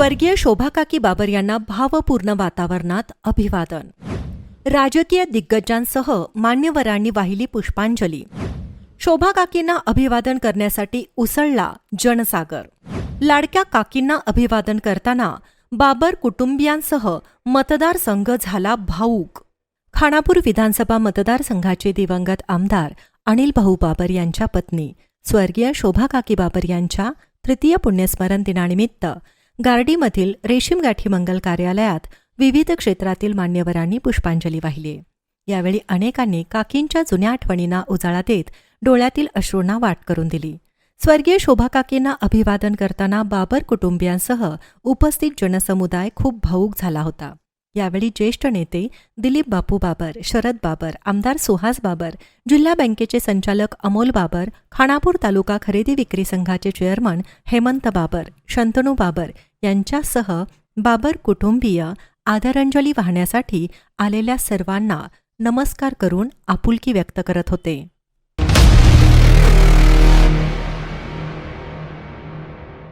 स्वर्गीय शोभाकाकी बाबर यांना भावपूर्ण वातावरणात अभिवादन. राजकीय दिग्गजांसह मान्यवरांनी वाहिली पुष्पांजली. शोभा काकींना अभिवादन करण्यासाठी उसळला जनसागर. लाडक्या काकींना अभिवादन करताना बाबर कुटुंबियांसह मतदारसंघ झाला भाऊक. खानापूर विधानसभा मतदारसंघाचे दिवंगत आमदार अनिल भाऊ बाबर यांच्या पत्नी स्वर्गीय शोभा काकी बाबर यांच्या तृतीय पुण्यस्मरण दिनानिमित्त गार्डीमधील रेशीमगाठी मंगल कार्यालयात विविध क्षेत्रातील मान्यवरांनी पुष्पांजली वाहिली. यावेळी अनेकांनी काकींच्या जुन्या आठवणींना उजाळा देत डोळ्यातील अश्रूंना वाट करून दिली. स्वर्गीय शोभा काकींना अभिवादन करताना बाबर कुटुंबियांसह उपस्थित जनसमुदाय खूप भाऊक झाला होता. यावेळी ज्येष्ठ नेते दिलीप बापू बाबर शरद बाबर आमदार सुहास बाबर जिल्हा बँकेचे संचालक अमोल बाबर खानापूर तालुका खरेदी विक्री संघाचे चेअरमन हेमंत बाबर शंतनू बाबर यांच्यासह बाबर कुटुंबीय आदरांजली वाहण्यासाठी आलेल्या सर्वांना नमस्कार करून आपुलकी व्यक्त करत होते.